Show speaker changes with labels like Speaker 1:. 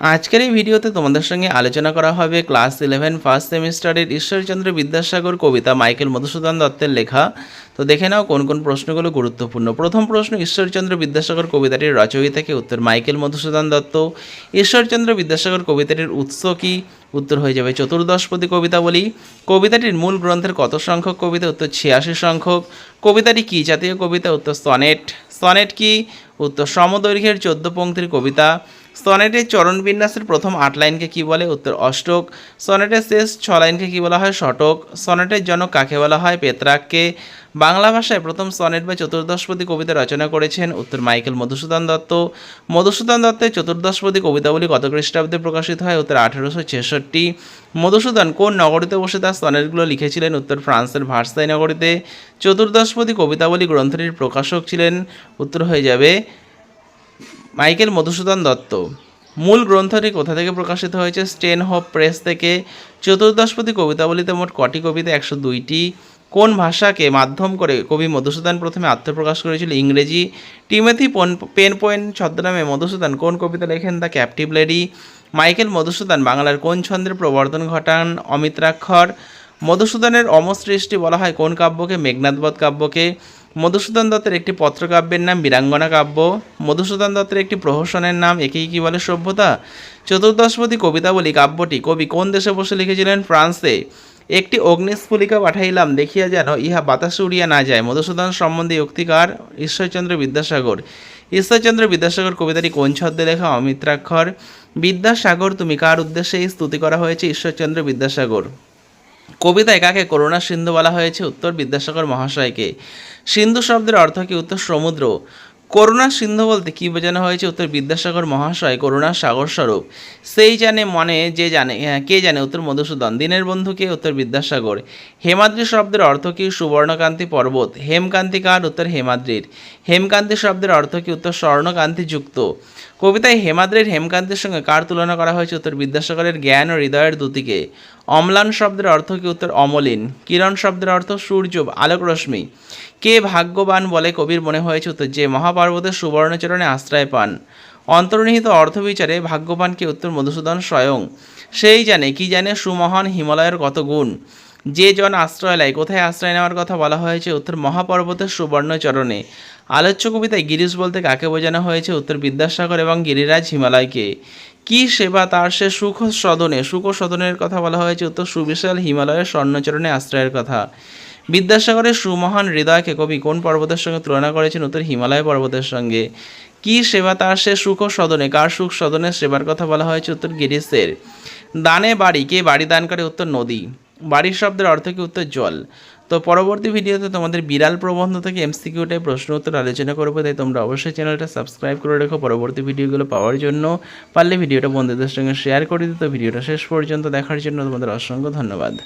Speaker 1: আজকের এই ভিডিওতে তোমাদের সঙ্গে আলোচনা করা হবে ক্লাস ইলেভেন ফার্স্ট সেমিস্টারের ঈশ্বরচন্দ্র বিদ্যাসাগর কবিতা মাইকেল মধুসূদন দত্তের লেখা। তো দেখে নাও কোন কোন প্রশ্নগুলো গুরুত্বপূর্ণ। প্রথম প্রশ্ন, ঈশ্বরচন্দ্র বিদ্যাসাগর কবিতাটির রচয়িতাকে উত্তর, মাইকেল মধুসূদন দত্ত। ঈশ্বরচন্দ্র বিদ্যাসাগর কবিতাটির উৎস কি? উত্তর হয়ে যাবে চতুর্দশপদী কবিতা বলি। কবিতাটির মূল গ্রন্থের কত সংখ্যক কবিতা? উত্তর ছিয়াশি সংখ্যক। কবিতাটি কি জাতীয় কবিতা? উত্তর সনেট। সনেট কি? উত্তর সমদৈর্ঘ্যের চোদ্দ পংক্তির কবিতা। সনেটের চরণ বিন্যাসের প্রথম আট লাইনকে কি বলে? উত্তর, অষ্টক। সনেটের শেষ ছ লাইনকে কি বলা হয়? শতক সনেটের জনক কাকে বলা হয়? পেত্রাককে। বাংলা ভাষায় প্রথম সনেট বা চতুর্দশপদী কবিতা রচনা করেছেন, উত্তর, মাইকেল মধুসূদন দত্ত। মধুসূদন দত্তের চতুর্দশপদী কবিতাগুলি কত খ্রিস্টাব্দে প্রকাশিত হয়? উত্তর, আঠেরোশো ছেষট্টি। মধুসূদন কোন নগরীতে বসে তার সনেটগুলো লিখেছিলেন? উত্তর, ফ্রান্সের ভার্সাই নগরীতে। চতুর্দশপদী কবিতাবলী গ্রন্থটির প্রকাশক ছিলেন, উত্তর হয়ে যাবে মাইকেল মধুসূদন দত্ত। মূল গ্রন্থটি কোথা থেকে প্রকাশিত হয়েছে? স্টেন হোপ প্রেস থেকে। চতুর্দশপতি কবিতাবলিতে মোট কটি কবিতা? একশো দুইটি। কোন ভাষাকে মাধ্যম করে কবি মধুসূদন প্রথমে আত্মপ্রকাশ করেছিল? ইংরেজি। টিমেথি পন পয়েন্ট ছদ্মনামে মধুসূদন কোন কবিতা লেখেন? The captive lady. Michael Madhusudan বাংলার কোন ছন্দের প্রবর্তন ঘটান? অমিত্রাক্ষর মধুসূদনের অমসৃষ্টি বলা হয় কোন কাব্যকে? মেঘনাথবধ কাব্যকে। মধুসূদন দত্তের একটি পত্রকাব্যের নাম বীরাঙ্গনা কাব্য। মধুসূদন দত্তের একটি প্রহসনের নাম একেই কি বলে সভ্যতা? চতুর্দশপদী কবিতাবলী কাব্যটি। কবি কোন দেশে বসে লিখেছিলেন? ফ্রান্সে। একটি অগ্নিস্ফুলিকা পাঠাইলাম, দেখিয়া যেন ইহা বাতাসে উড়িয়া না যায়। মধুসূদন সম্বন্ধে উক্তিকার ঈশ্বরচন্দ্র বিদ্যাসাগর। ঈশ্বরচন্দ্র বিদ্যাসাগর কবিতাটি কোন ছদ্মে লেখা? অমিত্রাক্ষর। বিদ্যাসাগর, তুমি কার উদ্দেশ্যে স্তুতি করা হয়েছে? ঈশ্বরচন্দ্র বিদ্যাসাগর। কবিতায় কাকে করুণা সিন্ধু বলা হয়েছে? উত্তর বিদ্যাসাগর মহাশয়কে। সিন্ধু শব্দের অর্থ কি? উত্তর সমুদ্র। করুণা সিন্ধু বলতে কী বোঝানো হয়েছে? উত্তর বিদ্যাসাগর মহাশয় করুণার সাগর স্বরূপ। সেই জানে মনে যে জানে হ্যাঁ, কে জানে? উত্তর মধুসূদন। দিনের বন্ধুকে উত্তর বিদ্যাসাগর। হেমাদ্রি শব্দের অর্থ কি? সুবর্ণকান্তি পর্বত। হেমকান্তি কার? উত্তর হেমাদ্রির। হেমকান্তি শব্দের অর্থ কি? উত্তর স্বর্ণকান্তি যুক্ত। কবিতায় হেমাদ্রির হেমকান্তির সঙ্গে কার তুলনা করা হয়েছে? উত্তর বিদ্যাসাগরের জ্ঞান ও হৃদয়ের দুতিকে অম্লান শব্দের অর্থ কি উত্তর অমলিন, কিরণ শব্দের অর্থ সূর্য, আলোক রশ্মি। কে ভাগ্যবান বলে কবির মনে হয়েছে উত্তর যে মহাপার্বতের সুবর্ণচরণে আশ্রয় পান। অন্তর্নিহিত অর্থবিচারে ভাগ্যবানকে উত্তর মধুসূদন স্বয়ং। সেই জানে, কি জানে সুমহান হিমালয়ের কত গুণ। যে জন আশ্রয় নেয়, কোথায় আশ্রয় নেওয়ার কথা বলা হয়েছে উত্তর মহাপর্বতের সুবর্ণচরণে। আলোচ্য কবিতায় গিরিশ বলতে কাকে বোঝানো হয়েছে উত্তর বিদ্যাসাগর এবং গিরিরাজ হিমালয়কে। কি সেবা তার সে সুখ সদনে সুখ সদনের কথা বলা হয়েছে উত্তর সুবিশাল হিমালয়ের স্বর্ণচরণে আশ্রয়ের কথা। বিদ্যাসাগরের সুমহান হৃদয়কে কবি কোন পর্বতের সঙ্গে তুলনা করেছেন উত্তর হিমালয় পর্বতের সঙ্গে? কি সেবা তার সে সুখ সদনে কার সুখ সদনের সেবার কথা বলা হয়েছে উত্তর গিরিশের? দানে বাড়ি, কে বাড়ি দান করে? উত্তর নদী। বাড়ির শব্দের অর্থ কি? উত্তর জল। তো পরবর্তী ভিডিওতে তোমাদের বিড়াল প্রবন্ধ থেকে এমসিকিউটাই প্রশ্ন উত্তর আলোচনা করব, তাই তোমরা অবশ্যই চ্যানেলটা সাবস্ক্রাইব করে রেখো। পরবর্তী ভিডিওগুলো পাওয়ার জন্য পারলে ভিডিওটা বন্ধুদের সঙ্গে শেয়ার করে দিতে। ভিডিওটা শেষ পর্যন্ত দেখার জন্য তোমাদের অসংখ্য ধন্যবাদ।